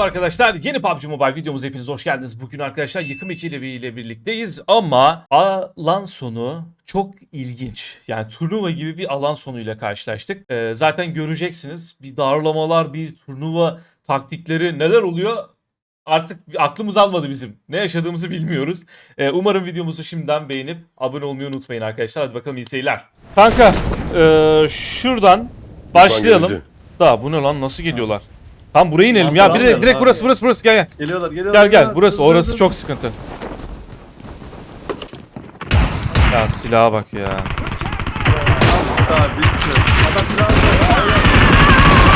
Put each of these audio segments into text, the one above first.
merhaba arkadaşlar. Yeni PUBG Mobile videomuza hepiniz hoş geldiniz. Bugün arkadaşlar yıkım ekibi ile birlikteyiz ama alan sonu çok ilginç. Yani turnuva gibi bir alan sonuyla karşılaştık. Ee, zaten göreceksiniz bir darlamalar, bir turnuva taktikleri neler oluyor artık aklımız almadı bizim. Ne yaşadığımızı bilmiyoruz. Ee, umarım videomuzu şimdiden beğenip abone olmayı unutmayın arkadaşlar. Hadi bakalım iyi seyirler. Kanka ee, şuradan başlayalım. geldi. Da bu ne lan nasıl geliyorlar? Tam buraya inelim ya. Bir de direkt burası burası burası gel gel. Geliyorlar geliyorlar. Gel gel burası orası dur. çok sıkıntı. Ya silaha bak ya.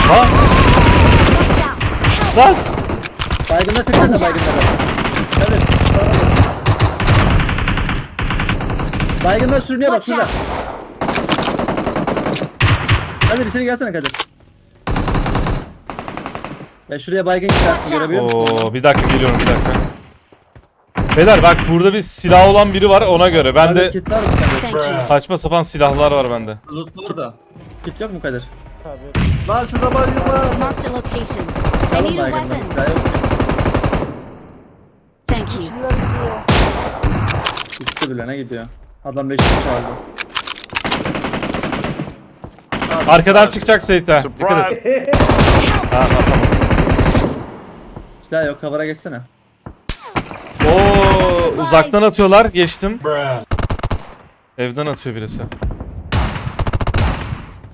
Lan lan Baygınlar çeksene baygınları. Evet. Baygınlar sürünüyor bak şurada. Kadir içeri gelsene Kadir. Ya şuraya baygın çıkarsın görebiliyor musun? Oo bir dakika geliyorum bir dakika. Beyler bak burada bir silah olan biri var ona göre. Kadir, Bende Kit var mı Kadir? Thank you. saçma sapan silahlar var bende. Lootlar da. Kit yok mu Kadir? Lan şurada bayılma. Marked a location. I Alın need a weapon. Silah yok. Thank you. Gitti bile ne gidiyor? Adam reşit çaldı. Arkadan çıkacak Seyit ha. Dikkat et. Ha, ha, tamam. Silah yok kavara geçsene. Oo uzaktan atıyorlar. Geçtim. Evden atıyor birisi.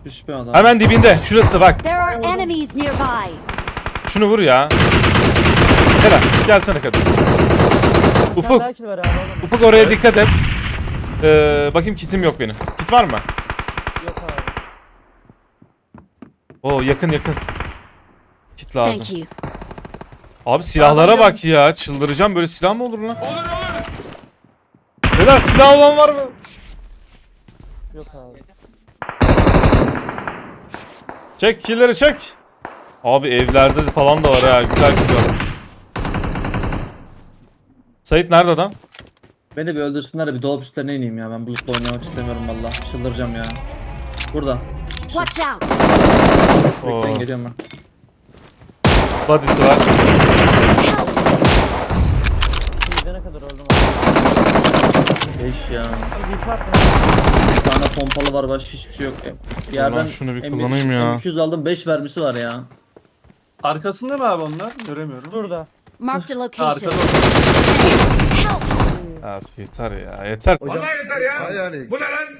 Düşmüyor adam. Hemen dibinde. Şurası bak. There are enemies nearby. Şunu vur ya. Gel gelsene kadın. Ufuk. Ufuk oraya dikkat et. Ee, bakayım kitim yok benim. Kit var mı? Yok abi. Oo yakın yakın. Kit lazım. Thank you. Abi silahlara bak ya. Çıldıracağım böyle silah mı olur lan? Olur olur. Beyler silah olan var mı? Yok abi. Çek killeri çek. Abi evlerde de falan da var ha. Güzel gidiyor. Sait nerede adam? Beni bir öldürsünler de bir dolap üstlerine ineyim ya. Ben bulutla oynamak istemiyorum valla. Çıldıracağım ya. Burada. Watch out. Oo, Bekleyin geliyorum ben. Body'si var. Şimdi ne kadar oldum abi. Eş ya. Abi bir fark Bir tane pompalı var başka hiçbir şey yok. Bir yerden şunu bir M- kullanayım ya. M200 aldım 5 vermisi var ya. Arkasında mı abi onlar? Göremiyorum. Şurada. Marked a Arkada. location. Abi yeter ya yeter.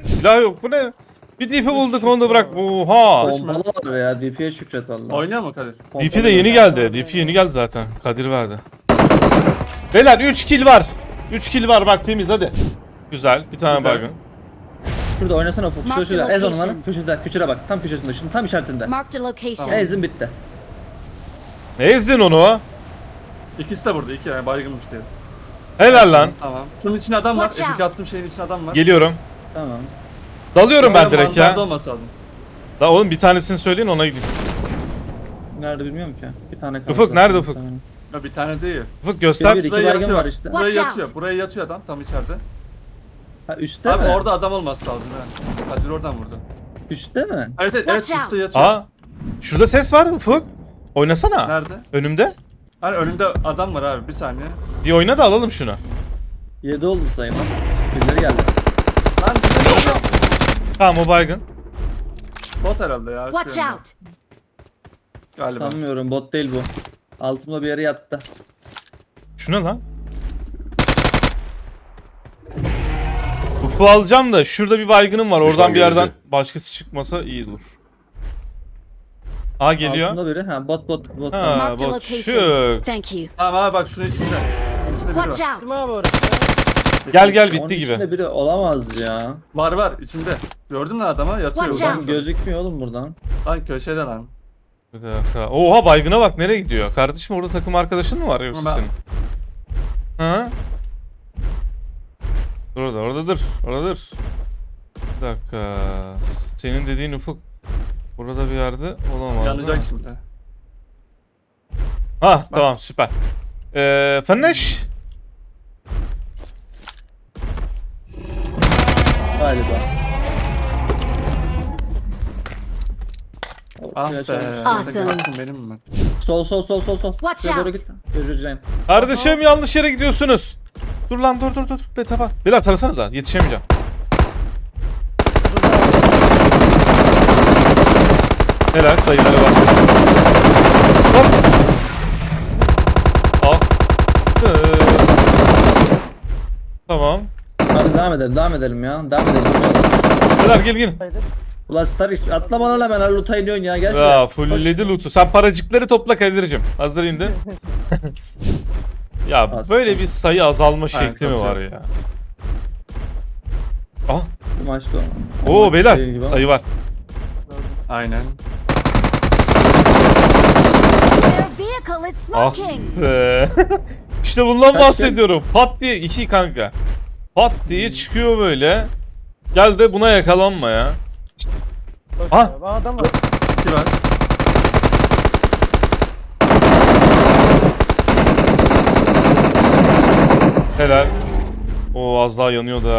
Silah yok bu ne? Bir DP bulduk onu da bırak. Oha. Pompalı var ya DP'ye şükret Allah. Oynuyor mu Kadir? DP de yeni geldi. DP yeni geldi zaten. Kadir verdi. Beyler 3 kill var. 3 kill var bak temiz hadi. Güzel. Bir tane Güzel. baygın. Şurada oynasana ufuk. Şurada şurada. Ez lan. Köşede. Köşede bak. Tam köşesinde. Şunun tam işaretinde. Marked a location. Ezdim bitti. Ne ezdin onu? İkisi de burada. iki yani baygınmış diye. Helal lan. Tamam. Şunun içinde adam var. Watch out. Epik attığım şeyin içinde adam var. Geliyorum. Tamam. Dalıyorum ben direkt ya. mantarda olması lazım. Oğlum bir tanesini söyleyin ona gideyim. Nerede bilmiyorum ki. Bir tane kaldı. Ufuk, nerede Ufuk? Ya bir tane değil. Ufuk göster. Bir, bir, iki Buraya baygın yatıyor. var işte. Buraya Watch yatıyor. Buraya yatıyor adam tam içeride. Ha üstte Abi mi? orada adam olması lazım ha. Kadir oradan vurdu. Üstte mi? Evet evet, evet Watch üstte yatıyor. Aa. Şurada ses var Ufuk. Oynasana. Nerede? Önümde. Hani önümde adam var abi bir saniye. Bir oyna da alalım şunu. 7 oldu sayın lan. Birileri geldi. Tamam o baygın. bot herhalde ya. Watch şu out. Galiba. Sanmıyorum bot değil bu. Altımda bir yere yattı. Şu ne lan? Ufu alacağım da şurada bir baygınım var. Oradan bir yerden geldi. başkası çıkmasa iyi olur. Aa geliyor. Altımda biri. Ha bot bot bot. Ha Marked a bot location. şık. Thank you. Tamam abi bak şunun içinde. Şunun içinde biri Watch var. Kim out. abi orası? Gel gel Onun bitti içinde gibi. biri olamaz ya. Var var içinde. Gördün mü adama yatıyor. Watch Lan, out. Gözükmüyor oğlum buradan. lan köşede lan. Bir dakika. Oha baygına bak nereye gidiyor? Kardeşim orada takım arkadaşın mı var yoksa Ben- senin? Ha? Dur orada, orada dur. Orada dur. Bir dakika. Senin dediğin ufuk. Burada bir yerde olamaz. Yanacak şimdi. Ha tamam süper. Ee, Fenneş. Galiba. Ah be. Awesome. Hakkım benim mi? Sol sol sol sol sol. Watch Şuraya doğru out. git. Göreceğim. Kardeşim yanlış yere gidiyorsunuz. Dur lan dur dur dur. Be tapa. Beyler tarasanıza yetişemeyeceğim. Helal sayıları var. Hop. Al. Ee, Tamam. Hadi devam edelim devam edelim ya. Devam edelim. Beyler gel gel. Ulan Star X atla bana hemen her loot'a iniyorsun ya. Gel şuraya. Ya fullledi loot'u. Sen paracıkları topla Kadir'cim. Hazır indi. ya Aslında. böyle bir sayı azalma şekli mi var ya? Ah. Bu maçta o. Oo Şey beyler ama. sayı var. Aynen. Their vehicle is Ah be. işte bundan Kaç bahsediyorum. Pat diye iki kanka. Pat diye çıkıyor böyle. Gel de buna yakalanma ya. Koş Ah. Aa, adam var. İki. Helal. O az daha yanıyordu ha.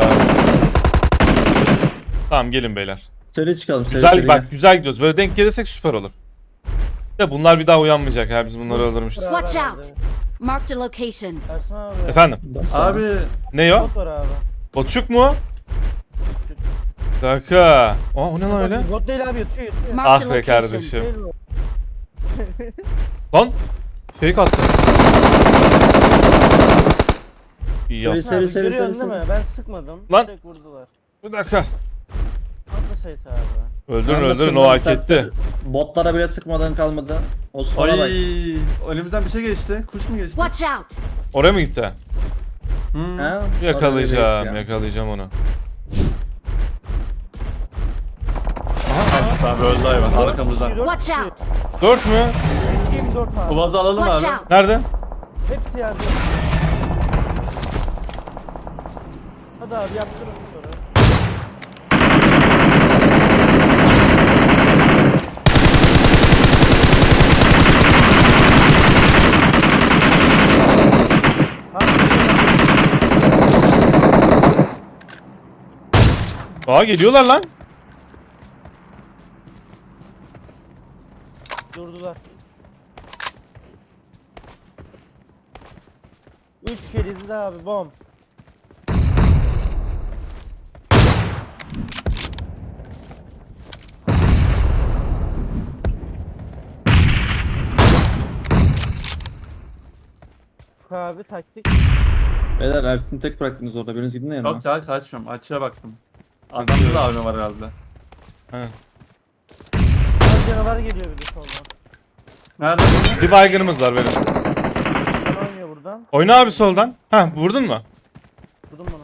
Tamam gelin beyler. Seri çıkalım. Seri, Güzel seri bak güzel gidiyoruz. Böyle denk gelirsek süper olur. De bunlar bir daha uyanmayacak ya biz bunları öldürmüştük. Watch out. Marked a location. Abi. Efendim. Abi Ne o? Bot var abi. Botçuk mu? Dakika. Aa o ne lan öyle? Bot değil abi yatıyor yatıyor. Marked Ah be kardeşim. Lan. Fake attı. İyi Seri yap. seri seri seri. değil seri. mi? Ben sıkmadım. Lan. Direkt vurdular. Bir dakika. Atla Sait abi. Öldürün Ben öldürün o hak etti. Botlara bile sıkmadan kalmadı. Osman'a bak. Ay, önümüzden bir şey geçti. Kuş mu geçti? Watch out. Oraya mı gitti? Hmm. Ha? Yakalayacağım Oraya yakalayacağım onu. Tamam öldü hayvan arkamızdan. Watch out. Dört mü? 24 abi. Uvazı alalım Watch abi. out. Nerede? Hepsi yerde. Hadi abi yaptır o sporu. Aa geliyorlar lan. Durdular. Üç kere izle abi bom. Abi taktik. Beyler Ersin'i tek bıraktınız orada. Biriniz gidin de yanıma. Yok ya kaçmıyorum. Açığa baktım. Adamda da avne var herhalde. He. Abi canavar geliyor bir de soldan. Nerede? Bir baygınımız var benim. Oynuyor buradan. Oyna abi soldan. Ha vurdun mu? Vurdum bunu.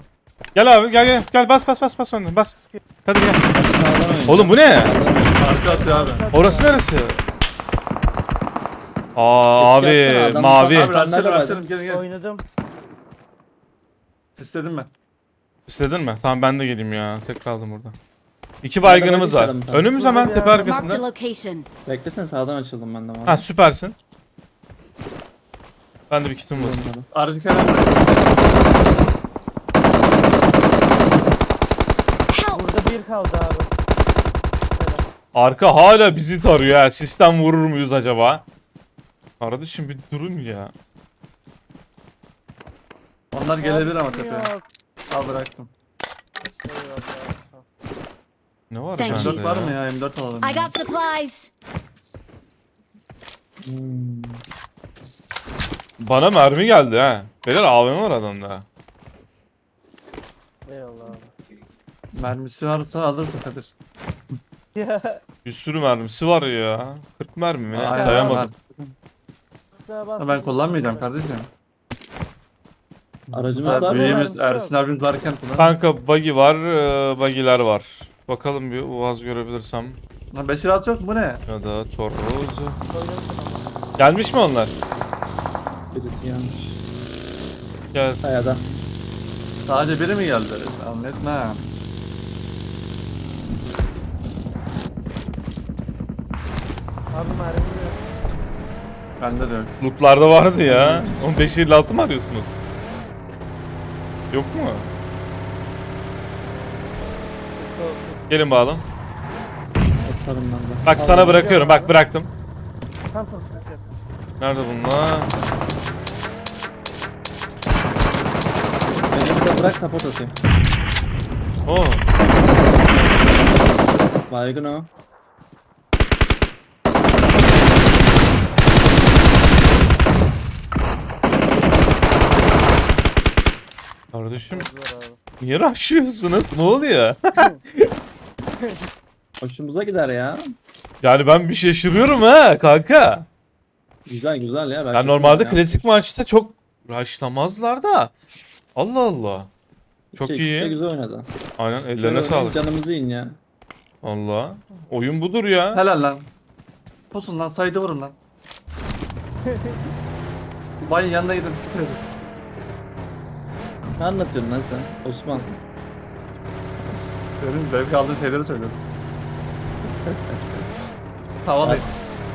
Gel abi gel gel gel bas bas bas bas önden bas. Hadi gel. Oğlum bu ne? Arka atıyor abi. Orası neresi? Aa abi adam- mavi. Abi nerede gelin gelin. Oynadım. İstedim ben. İstedin mi? Tamam ben de geleyim ya. Tek kaldım burada. İki baygınımız var. Önümüz hemen tepe Marked Marked a arkasında. location. Beklesene sağdan açıldım ben de. Ha süpersin. Ben de bir kitim var. Kenarda. Help. Burada bir kaldı abi. Arka hala bizi tarıyor ha. Sistem vurur muyuz acaba? Kardeşim bir durun ya. Onlar gelebilir ama tepeye. Yok. Al bıraktım. Eyvallah. Ne var Thank bende you. M4 var mı ya? ya? M4 alalım. I ya. got supplies. Hmm. Bana mermi geldi ha. Beyler AVM var adamda. Eyvallah abi. Mermisi varsa alırsın Kadir. Ya. Bir sürü mermisi var ya. 40 mermi mi ne? Aynen, Sayamadım. var. Ben kullanmayacağım kardeşim. Aracımız Ha, var mı? Büyüğümüz. Ersin abimiz varken kullan. Kanka buggy var, e, buggy'ler var. Bakalım bir Uaz görebilirsem. Lan Beşir at yok bu ne? Ya da Torroz. Gelmiş mi onlar? Birisi gelmiş. Gelsin. Kayada. Sadece biri mi geldi? Anlatma. Abi mermi yok. Bende de yok. Lootlarda vardı ya. 15 56 mı arıyorsunuz? Yok mu? Gelin ben de. Bak sana bırakıyorum. Bak bıraktım. Sıkıntı yok. Nerede bunlar? Beni bırak support atayım. Oo. Baygın o. Kardeşim niye rushlıyorsunuz? Ne oluyor? Hoşumuza gider ya. yani ben bir şaşırıyorum ha kanka. Güzel güzel ya. Yani normalde klasik maçta çok rushlamazlar da. Allah Allah. Çok iyi. Güzel oynadı. Aynen ellerine Şöyle sağlık. Canımızı in ya. Allah. Oyun budur ya. Helal lan. Pusun lan saydı vurun lan. Bayın yanına gidin. Ne anlatıyorsun lan sen? Osman. Benim zevk aldığım şeyleri söylüyorum. Havalı.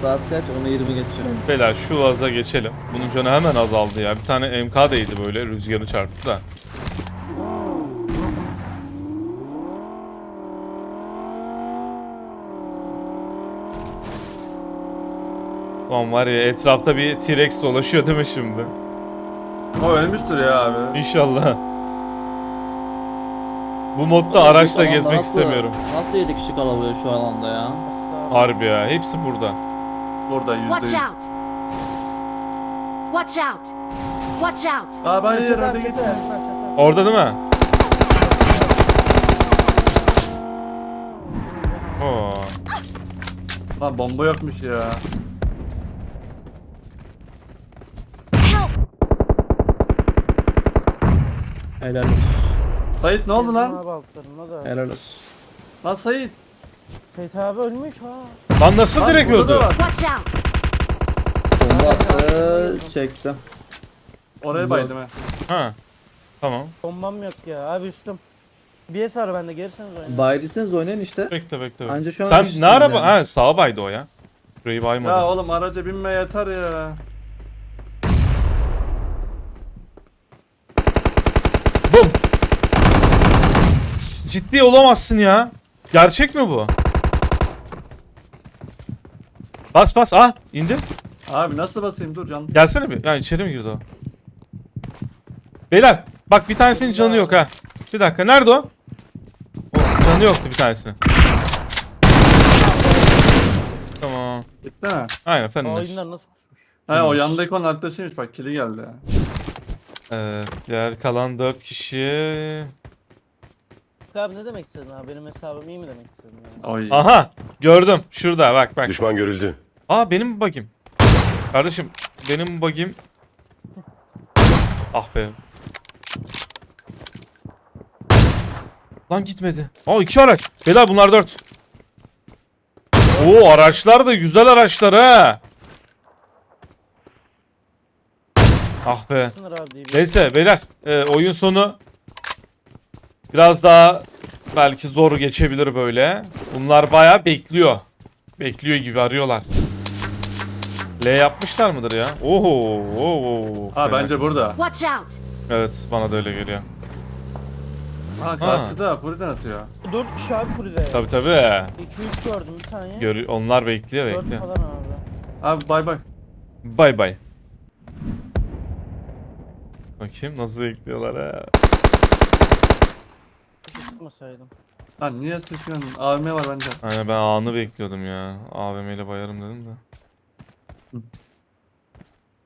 Saat kaç? 10'u 20 geçiyor. Beyler şu aza geçelim. Bunun canı hemen azaldı ya. Bir tane MK değdi böyle rüzgarı çarptı da. Ulan var ya etrafta bir T-Rex dolaşıyor değil mi şimdi? O ölmüştür ya abi. İnşallah. Bu modda araçla gezmek nasıl- istemiyorum. Nasıl 7 kişi kalabiliyor şu alanda ya? Harbi ya. Hepsi burada. Burada yüzde Watch yüz. out! Watch out! Watch out! Aa ben Çatı yere abi, git. çatı, Ersin abi, çatı. Orada değil mi? Oo. Lan bomba yokmuş ya. Helal olsun. Sait ne oldu lan? Abi altlarında da. Helal olsun. Lan Sait. Seyit abi ölmüş ha. Lan nasıl Lan direkt burada da öldü? var. Watch out! Bomba attı. Çekti. Oraya baydım ha. Ha. Tamam. Bombam yok ya. Abi üstüm. Bir sar bende gelirseniz oynayın. Bayrisiniz oynayın işte. Bekle bekle. bekle. Anca şu an Sen ne araba? yani. Ha sağa baydı o ya. Burayı baymadı. Ya oğlum araca binme yeter ya. Ciddi olamazsın ya. Gerçek mi bu? Bas bas. Ah indi. Abi nasıl basayım dur can. Gelsene bir. Ya içeri mi girdi o? Beyler bak bir tanesinin canı yok ha. Bir dakika nerede o? O canı yoktu bir tanesinin. Tamam. Bitti mi? Aynen O fenler. oyunlar nasıl kusmuş. He o yandaki onun arkadaşıymış bak kili geldi ya. Ee, diğer kalan 4 kişi. Abi ne demek istedin abi? Benim hesabım iyi mi demek istedin yani? Aha gördüm. Şurada bak bak. Düşman görüldü. Aa benim bug'im. Kardeşim benim bug'im. Ah be. Lan gitmedi. Aa iki araç. Beyler bunlar dört. Oo araçlar da güzel araçlar ha. Ah be. Neyse beyler e, oyun sonu biraz daha belki zor geçebilir böyle. Bunlar bayağı bekliyor. Bekliyor gibi arıyorlar. L yapmışlar mıdır ya? Oho. oho. Ha Fena. bence burada. Watch out! Evet bana da öyle geliyor. Ha karşıda Furiden atıyor. 4 kişi abi Furi'de. Tabi tabi. 2-3 gördüm bir saniye. Gör onlar bekliyor 4 bekliyor. falan abi. Abi bay bay. Bay bay. Bakayım nasıl bekliyorlar ha. Sıkmasaydım. Lan niye sıkıyorsun? AVM var bence. Aynen ben anı bekliyordum ya. AVM ile bayarım dedim de.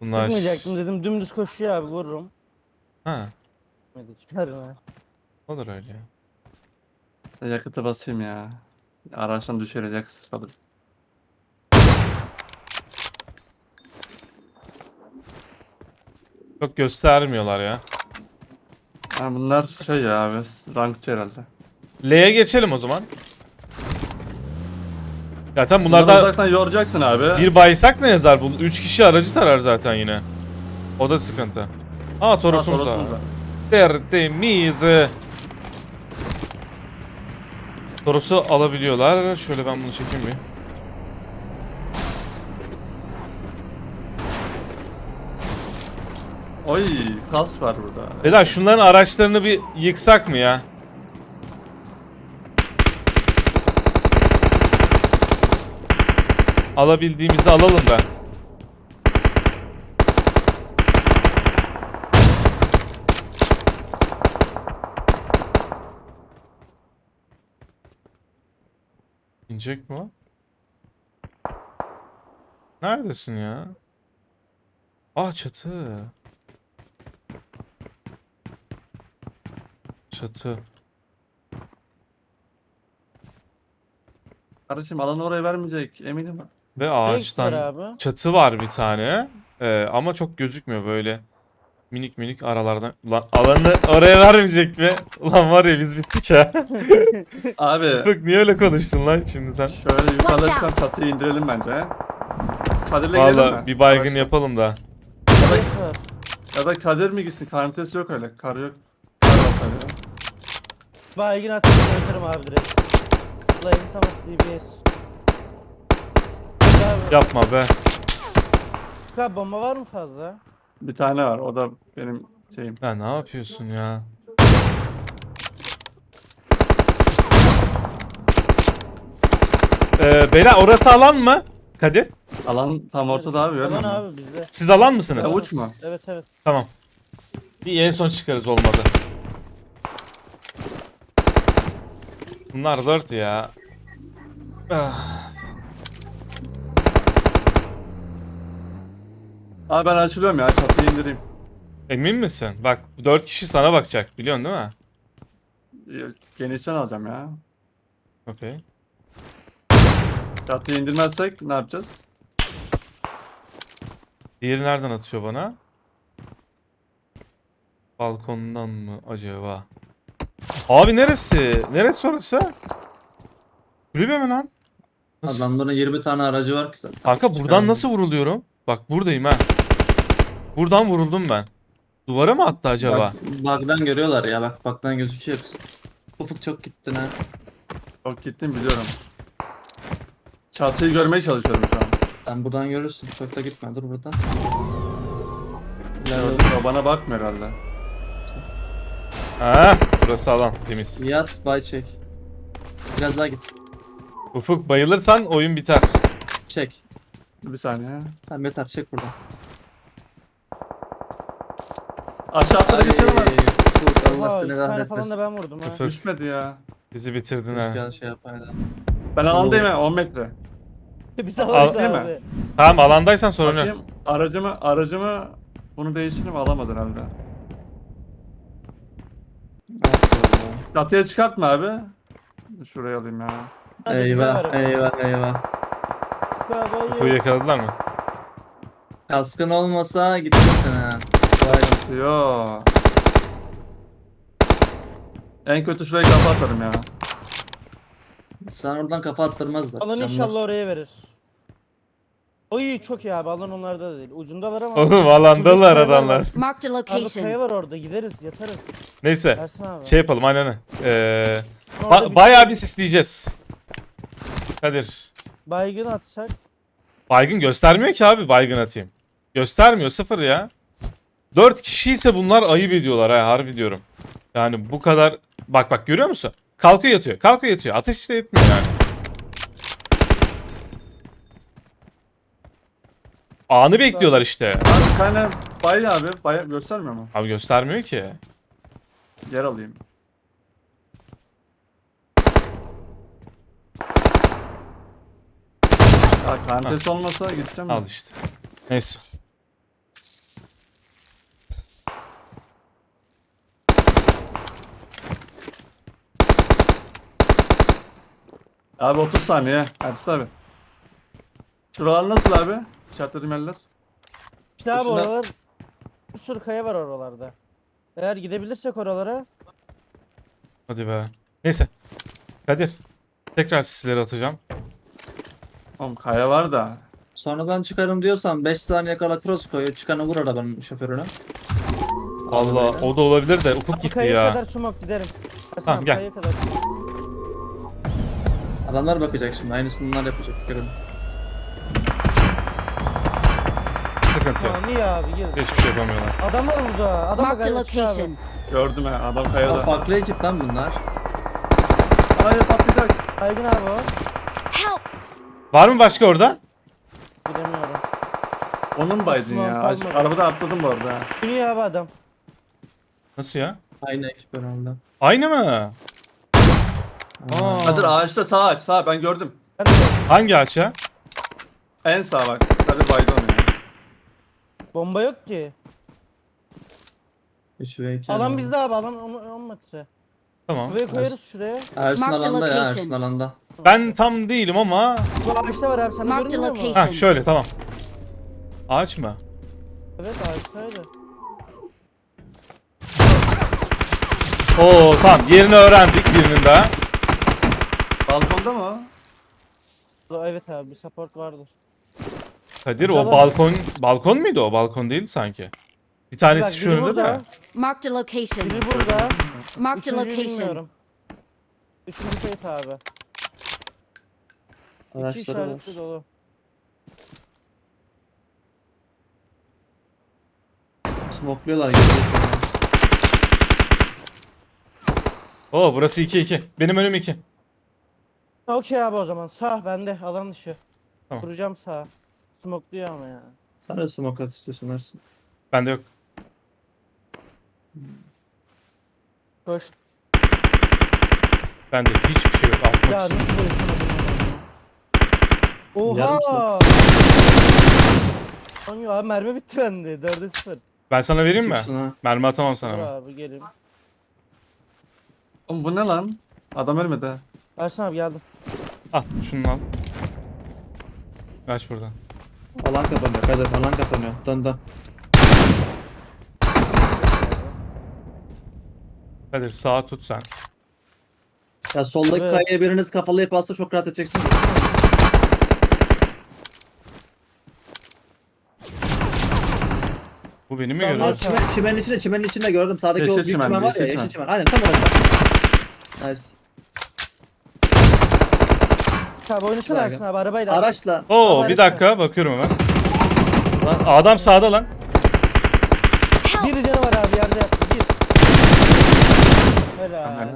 Bunlar... Sıkmayacaktım dedim dümdüz koşuyor abi vururum. Ha. Hadi çıkarın ha. Olur öyle ya. Yakıta basayım ya. Araçtan düşeriz yakıtsız kalır. Çok göstermiyorlar ya. Ha bunlar şey ya abi rankçı herhalde. L'ye geçelim o zaman. Zaten Bunları bunlarda uzaktan yoracaksın abi. bir baysak ne yazar? Bu 3 kişi aracı tarar zaten yine. O da sıkıntı. Aa. Toros'umuz var. Tertemiz. Toros'u alabiliyorlar. Şöyle ben bunu çekeyim bir. Oy kas var burada. Beyler şunların araçlarını bir yıksak mı ya? Alabildiğimizi alalım da. İnecek mi o? Neredesin ya? Ah çatı. Çatı. Kardeşim alanı oraya vermeyecek eminim. Ve ağaçtan abi? çatı var bir tane. Ee, ama çok gözükmüyor böyle. Minik minik aralardan. Ulan alanı oraya vermeyecek mi? Ulan var ya biz bittik ha. Abi Bak niye öyle konuştun lan şimdi sen? şöyle yukarıda çıkan çatıyı indirelim bence. he. Kadir'le gidelim Valla mi? bir baygın Arkadaşlar. yapalım da. Ya da Kadir mi gitsin? Karnitesi yok öyle. Kar yok. Kar var Kadir'e. Baygın atayım öldürürüm abi direkt. Layın tamam DBS. Abi, Yapma be. abi bomba var mı fazla? Bir tane var. O da benim şeyim. Ya ne yapıyorsun ya? Ee, beyler orası alan mı? Kadir? Alan tam ortada abi. Görmüyor musun? abi bizde. Siz alan mısınız? Ya uç mu? Evet evet. Tamam. Bir en son çıkarız olmadı. Bunlar dört ya. Ah, Abi ben açılıyorum ya. Çatıyı indireyim. Emin misin? Bak dört kişi sana bakacak biliyorsun değil mi? Genişten alacağım ya. Okey. Çatıyı indirmezsek ne yapacağız? Diğeri nereden atıyor bana? Balkondan mı acaba? Abi neresi? Neresi orası? Kulübe mi lan? Nasıl? Adamların 20 tane aracı var ki zaten. Kanka buradan Çıkardım. nasıl vuruluyorum? Bak buradayım ha. Buradan vuruldum ben. Duvara mı attı acaba? Bak, bug'dan görüyorlar ya bak bug'dan gözüküyor hepsi. Ufuk çok gittin ha. Çok gittim biliyorum. Çatıyı görmeye çalışıyorum şu an. Sen buradan görürsün. Çok da gitme dur buradan. O bana bakmıyor herhalde. Ha, burası alan temiz. Yat bay çek. Biraz daha git. Ufuk bayılırsan oyun biter. Çek. Bir saniye. Tamam yeter çek buradan. Aşağı atlara geçelim abi. Ufuk, Allah seni tane falan kahretmesin. da ben vurdum ha. Ufuk Düşmedi ya. bizi bitirdin ha. Keşke şey yapaydı. Ben alandayım ha 10 metre. Biz Değil mi? abi. Tamam alandaysan sorun yok. Bakayım aracımı aracımı bunu değiştirdim alamadı herhalde. Çatıya çıkartma abi. Şuraya alayım ya. Hadi bize Eyvah ver. eyvah eyvah. Ufuk abi hayır. Ufuk'u yakaladılar mı? Kaskın olmasa gitmiştin ha. Vay. Yo. En kötü şuraya kafa atarım ya. Sen oradan kafa attırmazlar. Alan inşallah oraya verir. Oy çok iyi abi alan onlarda da değil. Ucundalar ama. Oğlum alandalar adamlar. Marked a Abi kaya location. var orada gideriz yatarız. Neyse. Ersin abi. Şey yapalım aynen. öyle. Ee, Orada ba- bir- bayağı bir sisleyeceğiz. Kadir. Baygın atsak. Baygın göstermiyor ki abi baygın atayım. Göstermiyor sıfır ya. Dört kişi ise bunlar ayıp ediyorlar ha harbi diyorum. Yani bu kadar bak bak görüyor musun? Kalkıyor yatıyor. Kalkıyor yatıyor. Ateş işte etmiyor yani. Anı bekliyorlar işte. Abi bir tane bay abi. Bay göstermiyor mu? Abi göstermiyor ki. Yer alayım. Ya karnitesi olmasa gideceğim. Al işte. Neyse. Abi 30 saniye. Ersin abi. Şuralar nasıl abi? İşaretlediğim yerler. İşte abi Şuna- oralar. Bir sürü kaya var oralarda. Eğer gidebilirsek oralara. Hadi be. Neyse. Kadir. Tekrar sisleri atacağım. Oğlum kaya var da. Sonradan çıkarım diyorsan 5 saniye kala cross koy. Çıkanı vur arabanın şoförüne. Allah o da olabilir de ufuk Bu gitti kayaya ya. kadar sumak giderim. Ersin Tamam, abi, gel. kayaya kadar. Adamlar bakacak şimdi. Aynısını onlar yapacak. Görün. Sıkıntı yok. Tamam iyi abi gir. Hiçbir şey yapamıyorlar. Adamlar burada. Adam Marked a abi. location. Gördüm ha adam Ya kayada. farklı ekip lan bunlar. Hayır patlayacak. Baygın abi o. Help! Var mı başka orada? Bilemiyorum. Onun baydın Osman ya. kalmadı. Arabada atladım bu arada. ha. Güney abi adam. Nasıl ya? Aynı ekip herhalde. Aynı mı? Aa. Kadir ağaçta sağ aç sağ ben gördüm. Ben de Hangi ağaç ya? En sağ bak. Tabii baydı onu. Bomba yok ki. 3 ve 2. Alan bizde abi alan 10, 10 metre. Tamam. Buraya koyarız şuraya. Ersin alanda ya location. Ersin alanda. Ben tam değilim ama Bu ağaçta var abi sana Mark the görünmüyor mu? location. ha şöyle tamam. Ağaç mı? Evet ağaçtaydı. Oo tamam yerini öğrendik birinin daha. Balkonda mı? O- Evet abi bir support vardır. Kadir o balkon balkon muydu o? Balkon değil sanki. Bir tanesi şu biri önünde burada, de. Marked a location. Biri burada. Marked a Üçüncüyü location. bilmiyorum. Üçüncü kayıt abi. İki Araçları var. işaretli dolu. Smokluyorlar gelecek. Oo burası 2-2. Benim önüm 2. Okey abi o zaman sağ bende alan dışı. Tamam. Kuracağım sağ. Smokluyor ama ya. Sen de smoke at istiyorsun Ersin. Bende yok. Koş. Bende hiçbir şey yok. Altmak Ya için. nasıl böyle Yarım Oha! Hangi abi mermi bitti bende. 4'e 0. Ben sana vereyim mi? Çıksın ha. Mermi atamam sana Dur ama. abi gelin. Oğlum bu ne lan? Adam ölmedi ha. Ersin abi geldim. Al şunu al. Kaç buradan. Alan kapanıyor Kadir alan kapanıyor. Dön dön. Kadir sağa tut sen. Ya soldaki Evet. kayaya biriniz kafalı yaparsa çok rahat edeceksiniz. Bu benim mi görüyorsun? var. Çimen, çimenin içinde, çimenin içinde gördüm. Sağdaki o Yeşil büyük çimen, çimen var ya, yeşil yeşil çimen. çimen. Aynen tam orası. Nice. Abi oynasana Ersin abi arabayla. Araçla. Oo Ama bir Ersin. dakika bakıyorum hemen. Lan, adam sağda lan. Bir canı var abi yerde yattı. Bir. Helal.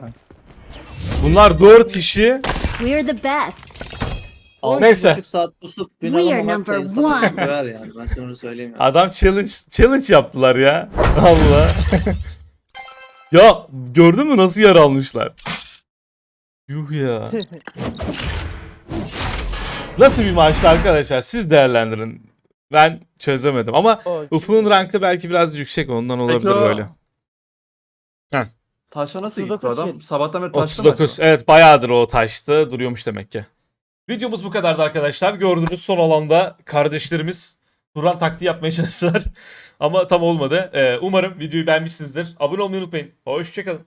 Bunlar 4 kişi. We're the best. Altı Neyse. buçuk saat pusup bin We are alamamak da number insanı one. döver yani. Ben sana onu söyleyeyim yani. Adam challenge challenge yaptılar ya. Allah. ya gördün mü nasıl yer almışlar? Yuh ya. Nasıl bir maçtı arkadaşlar? Siz değerlendirin. Ben çözemedim ama. Ufuk'un rankı belki biraz yüksek ondan olabilir Peki o- böyle. Taşa nasıl gitti 39 adam? yedi. Sabahtan beri taşta mı 39. Evet bayağıdır o taştı. Duruyormuş demek ki. Videomuz bu kadardı arkadaşlar. Gördüğünüz son alanda kardeşlerimiz Turan taktiği yapmaya çalıştılar. Ama tam olmadı. Ee, umarım videoyu beğenmişsinizdir. Abone olmayı unutmayın. Hoşçakalın.